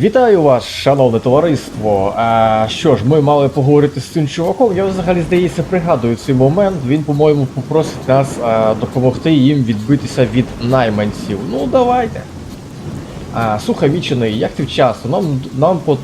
Вітаю вас, шановне товариство. А, що ж, ми мали поговорити з цим чуваком. Я взагалі здається пригадую цей момент. Він, по-моєму, попросить нас а, допомогти їм відбитися від найманців. Ну, давайте. А, слухай, вічений, як ти вчасно? Нам нам по.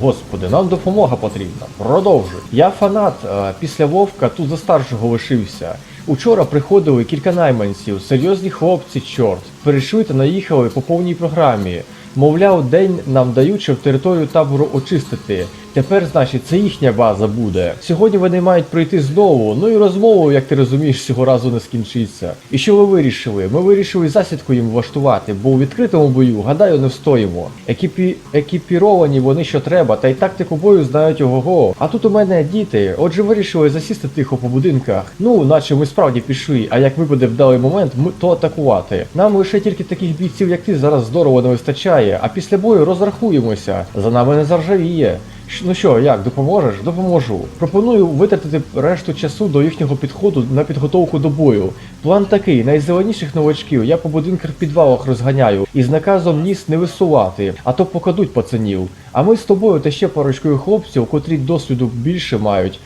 Господи, нам допомога потрібна. Продовжуй. Я фанат. а, після Вовка тут за старшого лишився. Учора приходили кілька найманців, серйозні хлопці, чорт. Перейшли та наїхали по повній програмі. Мовляв, день нам дають, щоб територію табору очистити. Тепер, значить, це їхня база буде. Сьогодні вони мають прийти знову. Ну і розмову, як ти розумієш, цього разу не скінчиться. І що ви вирішили? Ми вирішили засідку їм влаштувати, бо у відкритому бою, гадаю, не встоїмо. Екіпі... Екіпіровані вони що треба, та й тактику бою знають ого-го. А тут у мене діти. Отже, вирішили засісти тихо по будинках. Ну, наче ми справді пішли, а як випаде вдалий момент, ми то атакувати. Нам лише тільки таких бійців, як ти, зараз здорово не вистачає, а після бою розрахуємося. За нами не заржавіє. Ну що, як, допоможеш? Допоможу. Пропоную витратити решту часу до їхнього підходу на підготовку до бою. План такий: найзеленіших новачків я по будинках підвалах розганяю і з наказом ніс не висувати, а то покадуть пацанів. А ми з тобою та ще парочкою хлопців, котрі досвіду більше мають,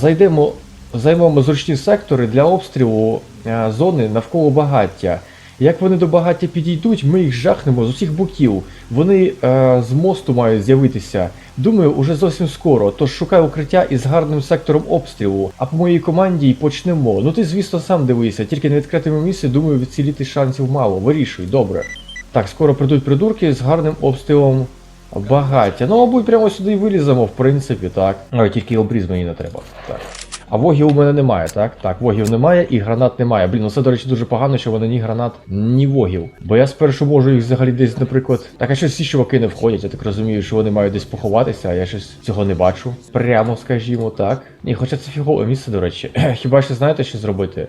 зайдемо, займемо зручні сектори для обстрілу зони навколо багаття. Як вони до багаття підійдуть, ми їх жахнемо з усіх боків. Вони е, з мосту мають з'явитися. Думаю, уже зовсім скоро. Тож шукай укриття із гарним сектором обстрілу. А по моїй команді й почнемо. Ну ти, звісно, сам дивися, тільки на відкритому місці, думаю, відціліти шансів мало. Вирішуй, добре. Так, скоро прийдуть придурки з гарним обстрілом багаття. Ну, мабуть, прямо сюди і виліземо, в принципі, так. Ой, тільки обріз мені не треба. Так. А вогів у мене немає, так? Так, вогів немає і гранат немає. Блін, ну це, до речі, дуже погано, що вони ні гранат, ні вогів. Бо я спершу можу їх взагалі десь, наприклад. Так, а щось ці чуваки не входять, я так розумію, що вони мають десь поховатися, а я щось цього не бачу. Прямо, скажімо, так. Ні, хоча це фігове місце, до речі. Хіба що знаєте, що зробити?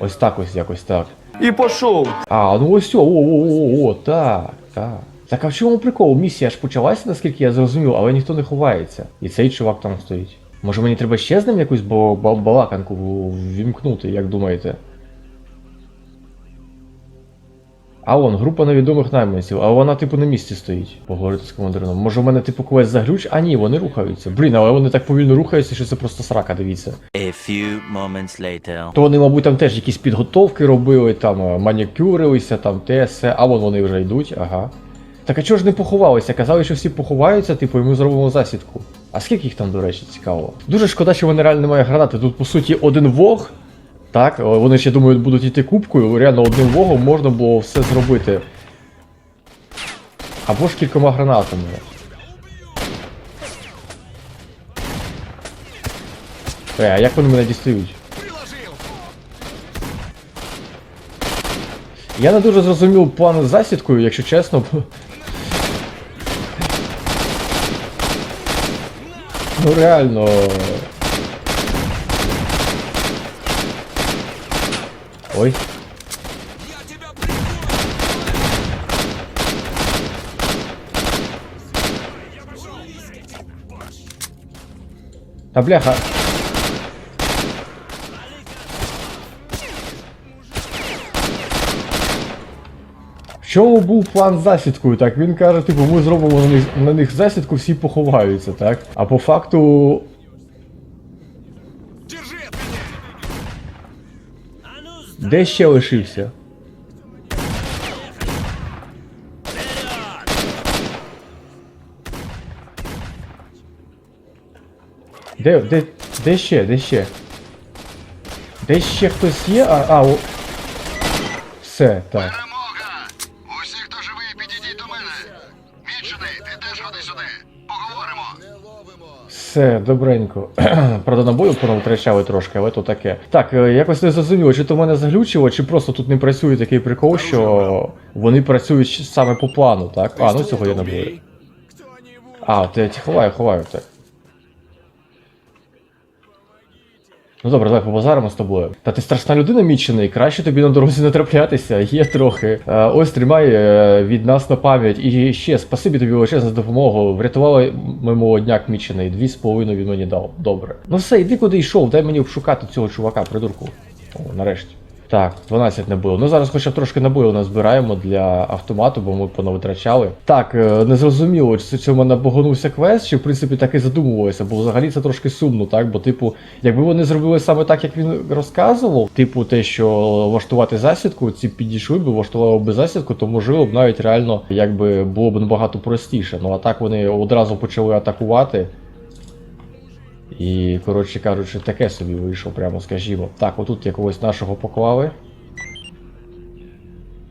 Ось так ось якось так. И пошел. А, ну ось о, о, о, о, о, так, так. Так а в чому прикол? Місія ж почалася, наскільки я зрозумів, але ніхто не ховається. І цей чувак там стоїть. Може мені треба ще з ним якусь балаканку ввімкнути, як думаєте? А вон, група невідомих найманців, а вона типу на місці стоїть. Поговорити з командиром. Може в мене типу когось заглюч? А ні, вони рухаються. Блін, але вони так повільно рухаються, що це просто срака, дивіться. A few moments later. То вони, мабуть, там теж якісь підготовки робили, там е, манікюрилися, там те все, а вон вони вже йдуть, ага. Так а чого ж не поховалися? Казали, що всі поховаються, типу, і ми зробимо засідку. А скільки їх там, до речі, цікаво? Дуже шкода, що вони реально немає гранати. Тут, по суті, один вог. Так, вони ще думають, будуть йти кубкою. Реально одним вогом можна було все зробити. Або ж кількома гранатами. Е, а як вони мене дістають? Я не дуже зрозумів план з засідкою, якщо чесно. Ну реально. Ой. Та бляха. Чому був план з засідкою? Так, він каже, типу, ми зробимо на них, на них засідку, всі поховаються, так? А по факту. Де ще лишився? Де, де, де ще, де ще? Де ще хтось є? А, а, о... Все, так. Все, добренько. Правда, набою втрачали трошки, але то таке. Так, е, якось не зрозуміло, чи то мене заглючило, чи просто тут не працює такий прикол, що вони працюють саме по плану, так? А, ну цього я набою. А, ти ті ховаю, ховаю, так. Ну добре, давай побазаримо з тобою. Та ти страшна людина мічений, краще тобі на дорозі не траплятися, є трохи. Е, ось тримай е, від нас на пам'ять. І ще спасибі тобі величезну за допомогу. Врятували ми молодняк мічений. Дві з половиною він мені дав. Добре. Ну все, іди куди йшов, дай мені обшукати цього чувака, придурку. О, нарешті. Так, 12 набоїв. Ну зараз хоча б трошки набоїв назбираємо для автомату, бо ми понавитрачали. Так, е, не зрозуміло, чи це цьому набогонувся квест, чи в принципі так і задумувалося, бо взагалі це трошки сумно, так? Бо, типу, якби вони зробили саме так, як він розказував, типу, те, що влаштувати засідку, ці підійшли б, влаштували б засідку, то можливо б навіть реально якби було б набагато простіше. Ну а так вони одразу почали атакувати. І, коротше кажучи, таке собі вийшло, прямо скажімо. Так, отут якогось нашого поклали.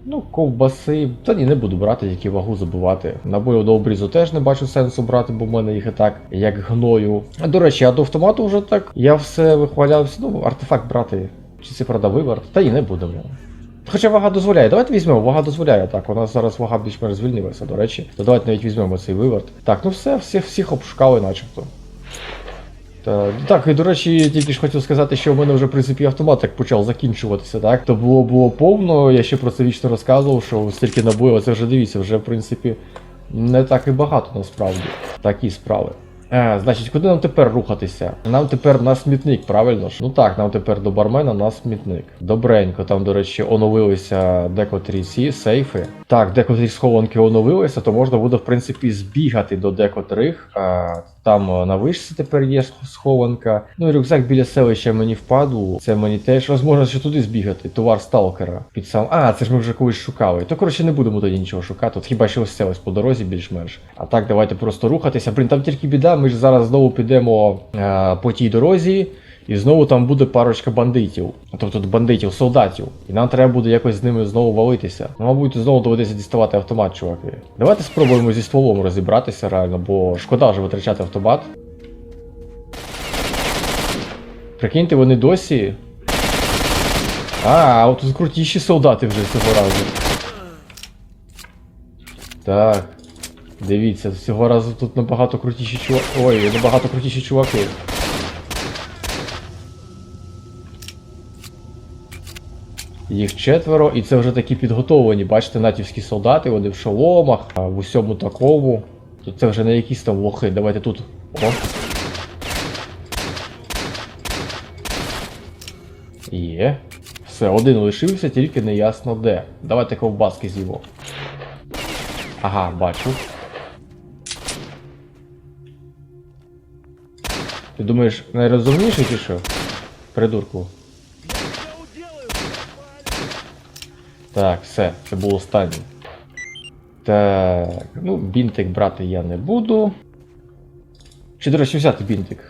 Ну, ковбаси. Та ні, не буду брати, які вагу забувати. Набою до обрізу теж не бачу сенсу брати, бо в мене їх і так, як гною. А до речі, а до автомату вже так. Я все вихвалявся. Ну, артефакт брати. Чи це правда виверт? Та ні, не будемо. Хоча вага дозволяє. Давайте візьмемо, вага дозволяє. Так, у нас зараз вага більш-менш звільнилася, до речі. То давайте навіть візьмемо цей виверт. Так, ну все, всіх, всіх обшукали начебто. Та, так, і до речі, тільки ж хотів сказати, що в мене вже в принципі автомат так почав закінчуватися, так? То було було повно, я ще про це вічно розказував, що стільки набоїв, це вже дивіться, вже в принципі не так і багато насправді. Такі справи. Е, значить, куди нам тепер рухатися? Нам тепер на смітник, правильно ж? Ну так, нам тепер до бармена на смітник. Добренько, там, до речі, оновилися декотрі ці сейфи. Так, декотрі схованки оновилися, то можна буде, в принципі, збігати до декотрих. А, там е, на вишці тепер є схованка. Ну і рюкзак біля селища мені впаду. Це мені теж можна ще туди збігати. Товар сталкера. Під сам. А, це ж ми вже колись шукали. То коротше не будемо тоді нічого шукати. От хіба що ось це по дорозі більш-менш. А так, давайте просто рухатися. Блін, там тільки біда, ми ж зараз знову підемо е, по тій дорозі. І знову там буде парочка бандитів, тобто бандитів, солдатів. І нам треба буде якось з ними знову валитися. Ну, мабуть, знову доведеться діставати автомат, чуваки. Давайте спробуємо зі стволом розібратися реально, бо шкода вже витрачати автомат. Прикиньте, вони досі. А, от тут крутіші солдати вже цього разу. Так. Дивіться, цього разу тут набагато крутіші чуваки. Ой, набагато крутіші чуваки. Їх четверо, і це вже такі підготовлені, бачите, натівські солдати, вони в шоломах, в усьому такому. Тут це вже не якісь там лохи. Давайте тут. О. Є. Все, один лишився, тільки не ясно де. Давайте ковбаски з'їмо. Ага, бачу. Ти думаєш, найрозумніший чи що? Придурку. Так, все, це було останнє. Так, ну, бінтик брати я не буду. Чи, до речі, взяти бінтик?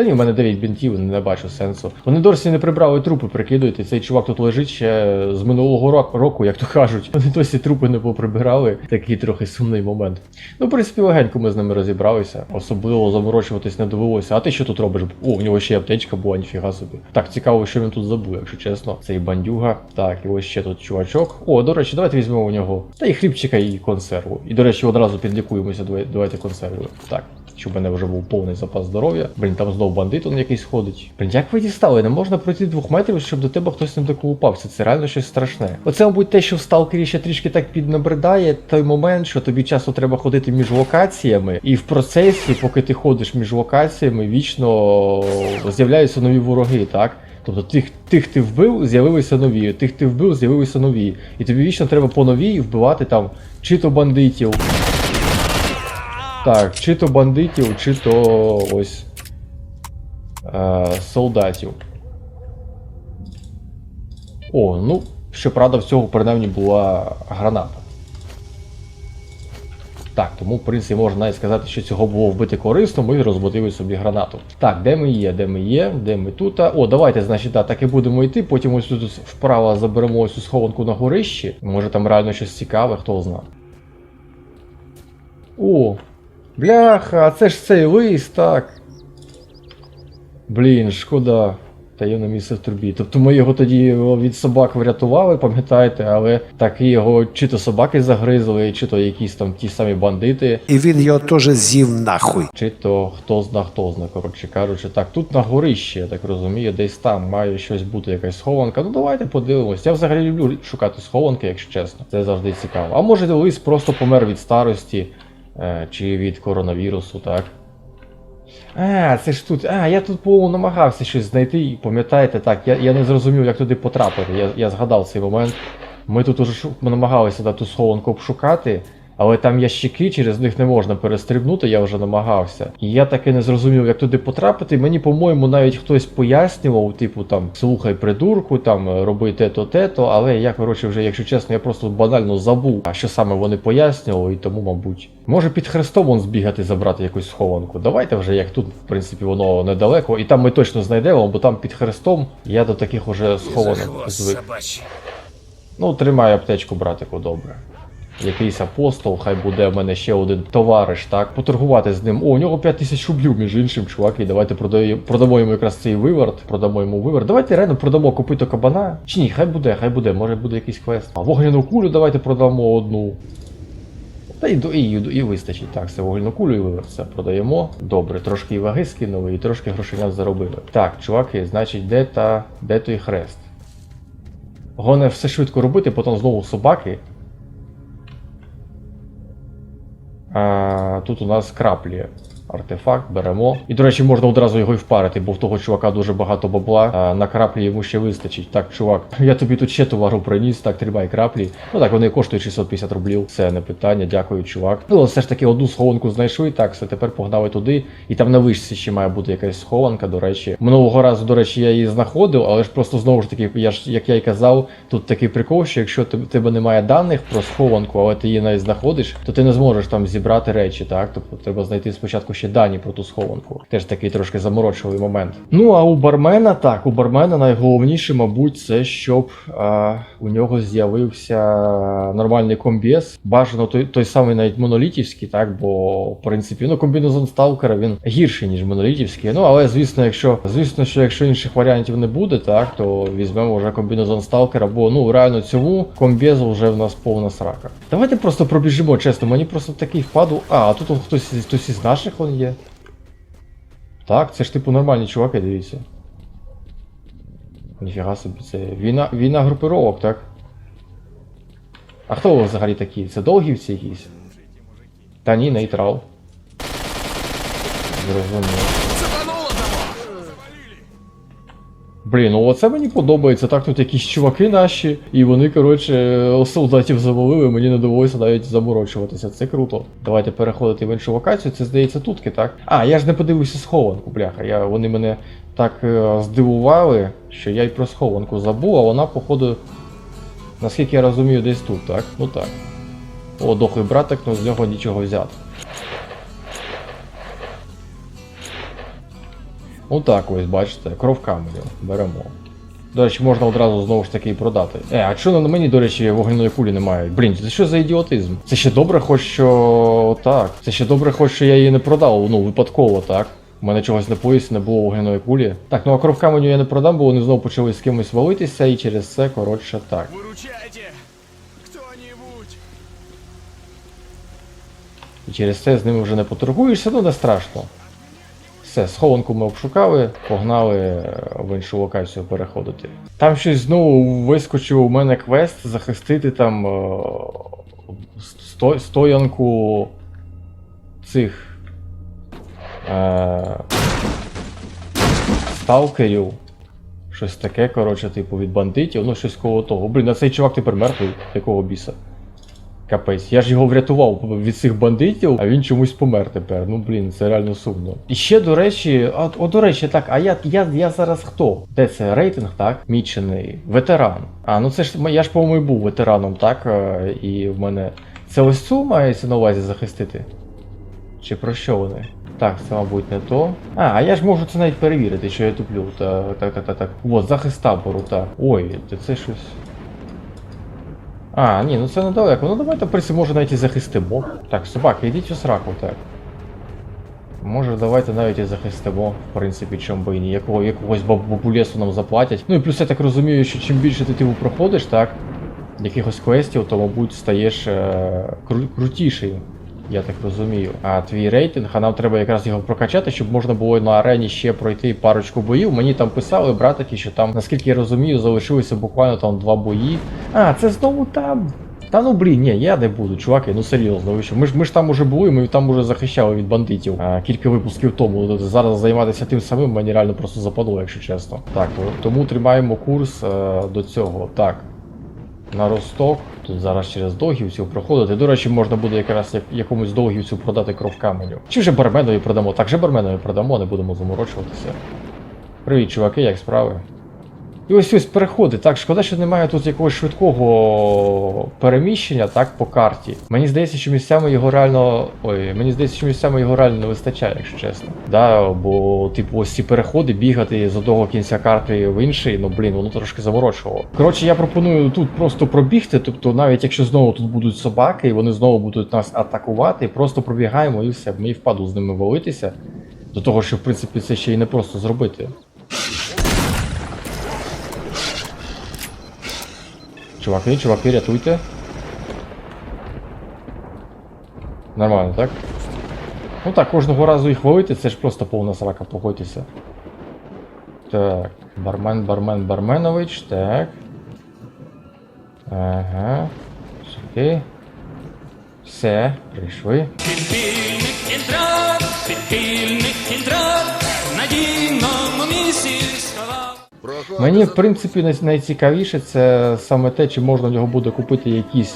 Та ні, в мене 9 бінтів, не бачу сенсу. Вони досі не прибрали трупи, прикидуйте. Цей чувак тут лежить ще з минулого року, як то кажуть. Вони досі трупи не поприбирали. Такий трохи сумний момент. Ну, в принципі, легенько ми з ними розібралися. Особливо заморочуватись не довелося. А ти що тут робиш? О, в нього ще й аптечка була, ніфіга собі. Так, цікаво, що він тут забув, якщо чесно. Цей бандюга. Так, і ось ще тут чувачок. О, до речі, давайте візьмемо у нього. Та і хлібчика, і консерву. І, до речі, одразу підлікуємося. Давайте консерву. Так. Щоб у мене вже був повний запас здоров'я. Блін, там знов бандит он якийсь ходить. Блін, як ви дістали? Не можна пройти двох метрів, щоб до тебе хтось не доколупався. Це реально щось страшне. Оце, мабуть, те, що в сталкері ще трішки так піднабридає, той момент, що тобі часто треба ходити між локаціями, і в процесі, поки ти ходиш між локаціями, вічно з'являються нові вороги, так? Тобто тих, тих ти вбив, з'явилися нові, тих ти вбив, з'явилися нові. І тобі вічно треба по новій вбивати там чи то бандитів. Так, чи то бандитів, чи то ось е, солдатів. О, ну, щоправда, в цього принаймні була граната. Так, тому, в принципі, можна навіть сказати, що цього було вбити корисно, ми розбудили собі гранату. Так, де ми є, де ми є, де ми тут. О, давайте, значить, да, так і будемо йти. Потім ось тут вправо заберемо ось цю схованку на горищі. Може там реально щось цікаве, хто знає. О, бляха, а це ж цей лист, так. Блін, шкода. Таємне місце в трубі. Тобто ми його тоді від собак врятували, пам'ятаєте, але так і його чи то собаки загризли, чи то якісь там ті самі бандити, І він його теж з'їв нахуй. чи то хто зна, хто зна, коротше кажучи. Так, тут на горищі, я так розумію, десь там має щось бути, якась схованка. Ну давайте подивимось. Я взагалі люблю шукати схованки, якщо чесно. Це завжди цікаво. А може лис просто помер від старості, чи від коронавірусу, так? А, це ж тут. А, я тут, по-моєму, намагався щось знайти, і пам'ятаєте, так, я, я не зрозумів, як туди потрапити. Я, я згадав цей момент. Ми тут уже намагалися да, ту схованку обшукати, але там ящики, через них не можна перестрибнути, я вже намагався. І я таки не зрозумів, як туди потрапити. Мені, по-моєму, навіть хтось пояснював, типу там, слухай придурку, там, е, роби те-то, те-то, але я, коротше, вже, якщо чесно, я просто банально забув, а що саме вони пояснювали, і тому, мабуть. Може під хрестом он збігати, забрати якусь схованку. Давайте вже, як тут, в принципі, воно недалеко, і там ми точно знайдемо, бо там під хрестом я до таких уже схованок звик. Ну, тримай аптечку, братику, добре. Якийсь апостол, хай буде в мене ще один товариш, так? Поторгувати з ним. О, у нього 5 тисяч рублів, між іншим, чувак, і давайте продає- продамо йому якраз цей виверт, продамо йому виверт. Давайте реально продамо копито кабана. Чи ні, хай буде, хай буде, може буде якийсь квест. А вогняну кулю давайте продамо одну. Та і, і, і, вистачить. Так, це вугільну кулю і виверт. Все продаємо. Добре, трошки ваги скинули, і трошки грошенят заробили. Так, чуваки, значить, де та де той хрест? Головне все швидко робити, потім знову собаки. Тут у нас краплі. Артефакт беремо. І, до речі, можна одразу його і впарити, бо в того чувака дуже багато бабла. А на краплі йому ще вистачить. Так, чувак, я тобі тут ще товару приніс, так, тримай краплі. Ну так, вони коштують 650 рублів. Це не питання, дякую, чувак. Ну, але все ж таки одну схованку знайшли, так, все, тепер погнали туди. І там на вишці ще має бути якась схованка, до речі. Минулого разу, до речі, я її знаходив, але ж просто знову ж таки, я ж, як я й казав, тут такий прикол, що якщо тебе немає даних про схованку, але ти її навіть знаходиш, то ти не зможеш там зібрати речі, так? Тобто треба знайти спочатку ще дані про ту схованку. Теж такий трошки заморочливий момент. Ну а у бармена, так, у бармена найголовніше, мабуть, це щоб а, у нього з'явився нормальний комбез. Бажано той, той самий навіть монолітівський, так, бо в принципі, ну комбінезон сталкера він гірший, ніж монолітівський. Ну, але звісно, якщо звісно, що якщо інших варіантів не буде, так, то візьмемо вже комбінезон сталкера, бо ну реально цьому комбезу вже в нас повна срака. Давайте просто пробіжимо, чесно, мені просто такий впаду. А, тут хтось, хтось із наших он є. Так, це ж типу нормальні чуваки, дивіться. Ніфіга собі, це війна, війна групировок, так? А хто ви взагалі такі? Це довгівці якісь? Та ні, нейтрал. Зрозуміло. Блін, ну оце мені подобається. Так тут якісь чуваки наші, і вони, коротше, солдатів завалили, мені не довелося навіть заморочуватися. Це круто. Давайте переходити в іншу локацію. Це здається тутки, так? А, я ж не подивився схованку, бляха. Я, вони мене так е, здивували, що я й про схованку забув, а вона, походу, наскільки я розумію, десь тут, так? Ну так. О, дохлий братик, ну з нього нічого взяти. Отак ось, бачите, кров каменю. Беремо. До речі, можна одразу знову ж таки і продати. Е, а чого на мені, до речі, вогняної кулі немає? Блін, це що за ідіотизм? Це ще добре, хоч що. Так. Це ще добре, хоч що я її не продав, ну, випадково, так. У мене чогось на поясі не було вогняної кулі. Так, ну а кров каменю я не продам, бо вони знову почали з кимось валитися, і через це, коротше, так. Кто-нибудь! І через це з ними вже не поторгуєшся, ну не страшно. Все, схованку ми обшукали, погнали е, в іншу локацію переходити. Там щось знову вискочив у мене квест захистити там е, сто, стоянку цих е, сталкерів. Щось таке, коротше, типу, від бандитів, ну щось коло того. Блін, а цей чувак тепер мертвий, якого біса. Капець, я ж його врятував від цих бандитів, а він чомусь помер тепер. Ну блін, це реально сумно. І ще до речі, а, о, до речі, так, а я, я, я зараз хто? Де це рейтинг, так? Мічений. Ветеран. А, ну це ж я ж, по-моєму, був ветераном, так? Е, І в мене. Це ось цю мається на увазі захистити? Чи про що вони? Так, це, мабуть, не то. А, а я ж можу це навіть перевірити, що я туплю. Так, так, так, так. От, захист табору, так. Ой, це щось. А, ні, ну це недалеко. Ну давайте в принципі, може навіть і захистимо. Так, собаки, йдіть у сраку, так. Може, давайте навіть і захистимо, в принципі, чому би і ні. Якого, якогось баб- бабулесу нам заплатять. Ну і плюс я так розумію, що чим більше ти типу проходиш, так? Якихось квестів, то, мабуть, стаєш е- кру- крутіший. Я так розумію. А твій рейтинг, а нам треба якраз його прокачати, щоб можна було на арені ще пройти парочку боїв. Мені там писали братики, що там, наскільки я розумію, залишилося буквально там два бої. А, це знову там. Та ну блін, ні, я не буду, чуваки, ну серйозно, ви що? Ми ж ми ж там уже були, ми там уже захищали від бандитів а, кілька випусків тому. Зараз займатися тим самим мені реально просто западло, якщо чесно. Так, тому тримаємо курс е, до цього. Так. На Росток, тут зараз через Довгівців проходити. До речі, можна буде якраз як, якомусь Довгівцю продати кров каменю. Чи вже Барменові продамо? Так, вже Барменові продамо, не будемо заморочуватися. Привіт, чуваки, як справи? І ось ось переходи. Так, шкода, що немає тут якогось швидкого переміщення, так, по карті. Мені здається, що місцями його реально. Ой, мені здається, що місцями його реально не вистачає, якщо чесно. Да, бо, типу, ось ці переходи бігати з одного кінця карти в інший, ну блін, воно трошки заморочувало. Коротше, я пропоную тут просто пробігти, тобто, навіть якщо знову тут будуть собаки, і вони знову будуть нас атакувати, просто пробігаємо і все. Мені впаду з ними валитися. До того, що в принципі це ще й не просто зробити. Чуваки, чуваки, рятуйте. Нормально, так? Ну так, кожного разу їх валити, це ж просто повна срака, погодьтеся. Так, бармен, бармен, барменович, так. Ага. Сюди. Все, прийшли. Мені, в принципі, найцікавіше це саме те, чи можна в нього буде купити якісь.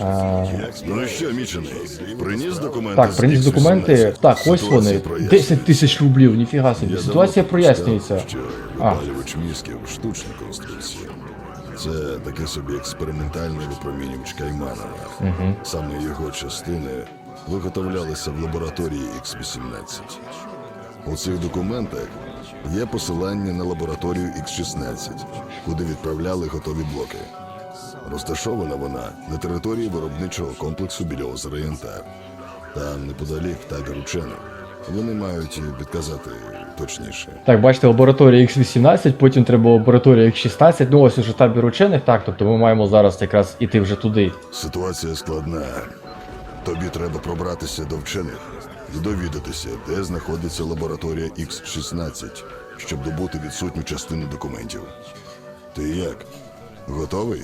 А, Ну що, мічений, приніс документи? Так, приніс документи. Так, ось вони. прояснюється. 10 тисяч рублів, ніфіга собі. Ситуація прояснюється. випалювач мізків штучна конструкція. Це таке собі експериментальний випромінювач Кайманова. Саме його частини виготовлялися в лабораторії X18. У цих документах є посилання на лабораторію X16, куди відправляли готові блоки. Розташована вона на території виробничого комплексу біля озера Янтар. Там неподалік табір учених. Вони мають підказати точніше. Так, бачите, лабораторія X18, потім треба лабораторія X16. Ну ось уже табір учених, так, тобто ми маємо зараз якраз іти вже туди. Ситуація складна. Тобі треба пробратися до вчених і довідатися, де знаходиться лабораторія X16, щоб добути відсутню частину документів. Ти як? Готовий?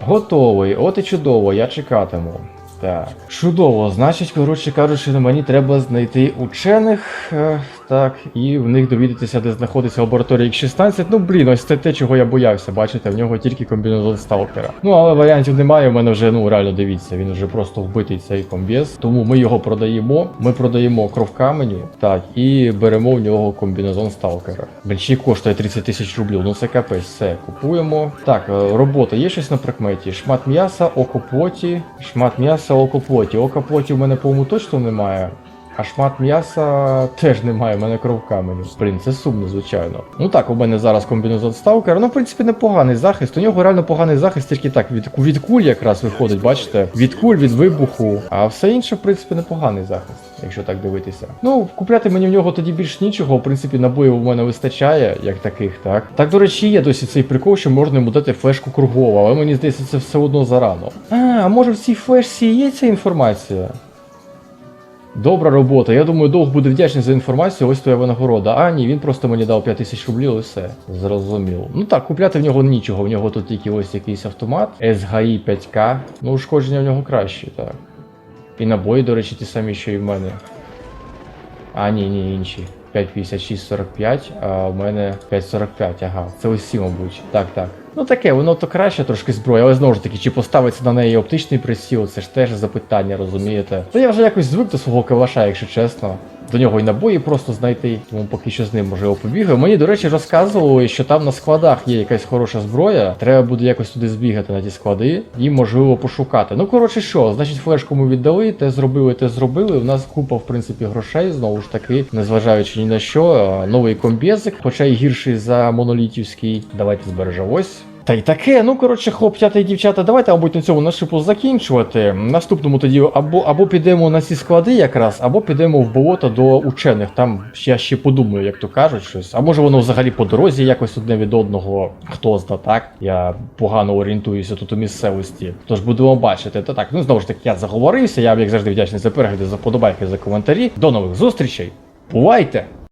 Готовий, от і чудово, я чекатиму. Так. Чудово, значить, коротше кажучи, мені треба знайти учених, е, так, і в них довідатися, де знаходиться лабораторія X16. Ну блін, ось це те, чого я боявся, бачите, в нього тільки комбінезон сталкера. Ну, але варіантів немає, в мене вже, ну реально дивіться, він вже просто вбитий цей комбез. Тому ми його продаємо. Ми продаємо кров каменю, так, і беремо в нього комбінезон сталкера. Й коштує 30 тисяч рублів, ну це капець, все, купуємо. Так, е, робота, є щось на прикметі? Шмат м'яса, око плоті, шмат м'яса, око плоті. Око плоті в мене, по-моєму, точно немає. А шмат м'яса теж немає, в мене кров каменю. Блін, це сумно, звичайно. Ну так, у мене зараз комбінезон сталкера. Ну, в принципі, непоганий захист. У нього реально поганий захист, тільки так, від, від куль якраз виходить, бачите? Від куль, від вибуху. А все інше, в принципі, непоганий захист, якщо так дивитися. Ну, купляти мені в нього тоді більш нічого. В принципі, набоїв у мене вистачає, як таких, так. Так, до речі, є досі цей прикол, що можна йому дати флешку кругову, але мені здається, це все одно зарано. А, а може в цій флешці є ця інформація? Добра робота. Я думаю, довг буде вдячний за інформацію. Ось твоя винагорода. А ні, він просто мені дав 5 тисяч рублів і все. Зрозуміло. Ну так, купляти в нього нічого. В нього тут тільки ось якийсь автомат. СГІ 5К. Ну, ушкодження в нього краще, так. І набої, до речі, ті самі, що і в мене. А, ні, ні, інші. 5,56,45, а в мене 5,45, ага. Це усі, мабуть. Так, так. Ну таке, воно то краще трошки зброя, але знову ж таки, чи поставиться на неї оптичний присіл, це ж теж запитання, розумієте? Та я вже якось звик до свого калаша, якщо чесно. До нього і набої просто знайти, тому поки що з ним можливо побігаю. Мені, до речі, розказували, що там на складах є якась хороша зброя. Треба буде якось туди збігати на ті склади і можливо пошукати. Ну коротше, що, значить, флешку ми віддали, те зробили, те зробили. У нас купа, в принципі, грошей, знову ж таки, незважаючи ні на що. Новий комбезик, хоча й гірший за монолітівський. Давайте збережемо ось. Та й таке, ну коротше, хлопчата і дівчата, давайте, мабуть, на цьому нашипу закінчувати. Наступному тоді або, або підемо на ці склади якраз, або підемо в болото до учених. Там я ще подумаю, як то кажуть, щось. А може воно взагалі по дорозі якось одне від одного, хто зна, так? Я погано орієнтуюся тут у місцевості. Тож будемо бачити. Та так, ну знову ж таки, я заговорився. Я як завжди вдячний за перегляди, за подобайки, за коментарі. До нових зустрічей. Бувайте!